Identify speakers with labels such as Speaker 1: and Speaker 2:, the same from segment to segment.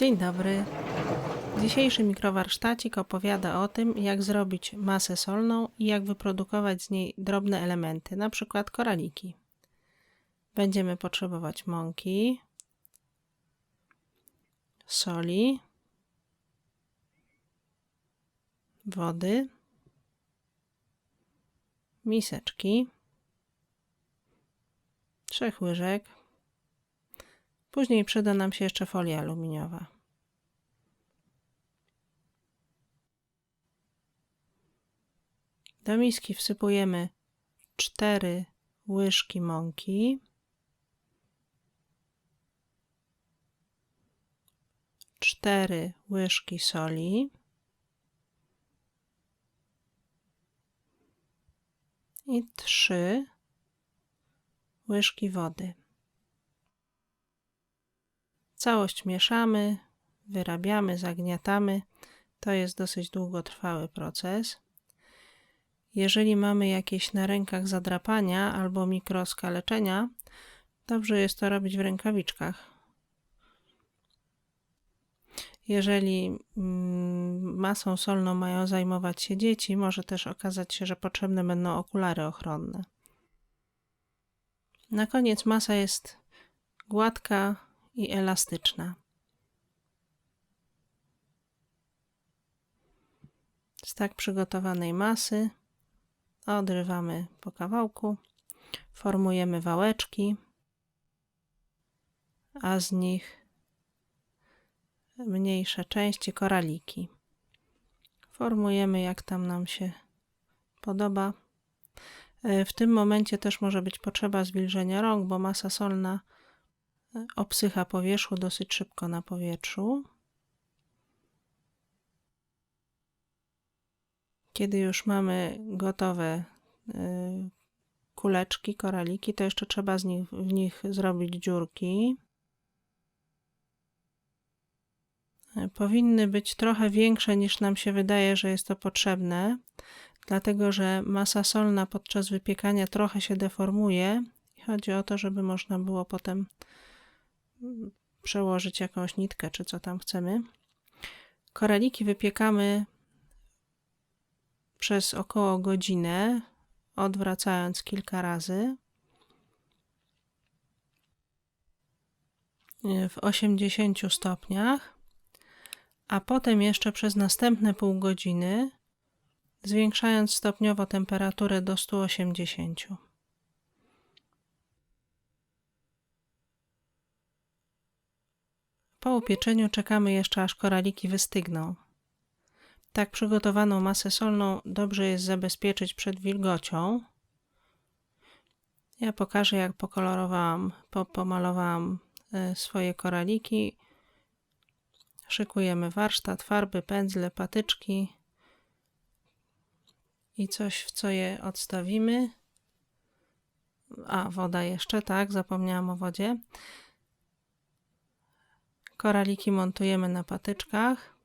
Speaker 1: Dzień dobry. Dzisiejszy mikrowarsztacik opowiada o tym, jak zrobić masę solną i jak wyprodukować z niej drobne elementy, przykład koraliki. Będziemy potrzebować mąki, soli, wody, miseczki, trzech łyżek. Później przyda nam się jeszcze folia aluminiowa. Do miski wsypujemy 4 łyżki mąki, 4 łyżki soli i 3 łyżki wody. Całość mieszamy, wyrabiamy, zagniatamy. To jest dosyć długotrwały proces. Jeżeli mamy jakieś na rękach zadrapania albo mikroskaleczenia, dobrze jest to robić w rękawiczkach. Jeżeli mm, masą solną mają zajmować się dzieci, może też okazać się, że potrzebne będą okulary ochronne. Na koniec masa jest gładka i elastyczna. Z tak przygotowanej masy odrywamy po kawałku, formujemy wałeczki, a z nich mniejsze części koraliki. Formujemy jak tam nam się podoba. E, w tym momencie też może być potrzeba zwilżenia rąk, bo masa solna e, obsycha po wierzchu dosyć szybko na powietrzu. Kiedy już mamy gotowe e, kuleczki, koraliki, to jeszcze trzeba z nich, w nich zrobić dziurki. Powinny być trochę większe niż nam się wydaje, że jest to potrzebne, dlatego że masa solna podczas wypiekania trochę się deformuje. Chodzi o to, żeby można było potem przełożyć jakąś nitkę, czy co tam chcemy. Koraliki wypiekamy przez około godzinę, odwracając kilka razy. W 80 stopniach, a potem jeszcze przez następne pół godziny, zwiększając stopniowo temperaturę do 180. Po upieczeniu czekamy jeszcze aż koraliki wystygną. Tak przygotowaną masę solną dobrze jest zabezpieczyć przed wilgocią. Ja pokażę jak pokolorowałam, po, pomalowałam e, swoje koraliki. Szykujemy warsztat, farby, pędzle, patyczki i coś w co je odstawimy. A, woda jeszcze, tak, zapomniałam o wodzie. Koraliki montujemy na patyczkach.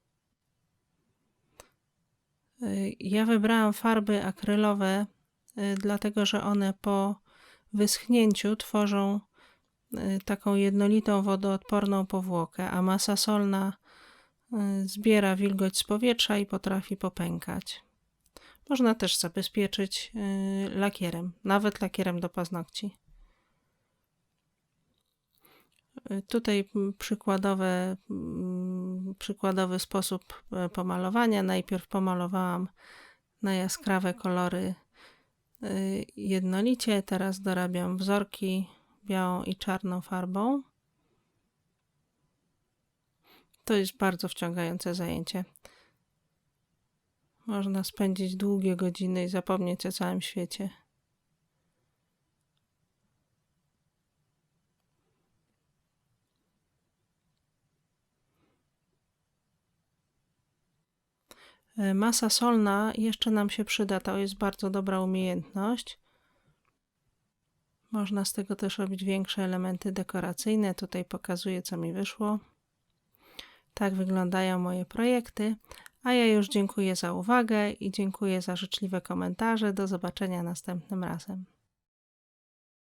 Speaker 1: Y, ja wybrałam farby akrylowe, y, dlatego że one po wyschnięciu tworzą y, taką jednolitą wodoodporną powłokę, a masa solna zbiera wilgoć z powietrza i potrafi popękać. Można też zabezpieczyć lakierem, nawet lakierem do paznokci. Tutaj przykładowe, przykładowy sposób e, pomalowania. Najpierw pomalowałam na jaskrawe kolory e, jednolicie, teraz dorabiam wzorki białą i czarną farbą. To jest bardzo wciągające zajęcie. Można spędzić długie godziny i zapomnieć o całym świecie. Masa solna jeszcze nam się przyda, to jest bardzo dobra umiejętność. Można z tego też robić większe elementy dekoracyjne. Tutaj pokazuję, co mi wyszło. Tak wyglądają moje projekty. A ja już dziękuję za uwagę i dziękuję za życzliwe komentarze. Do zobaczenia następnym razem.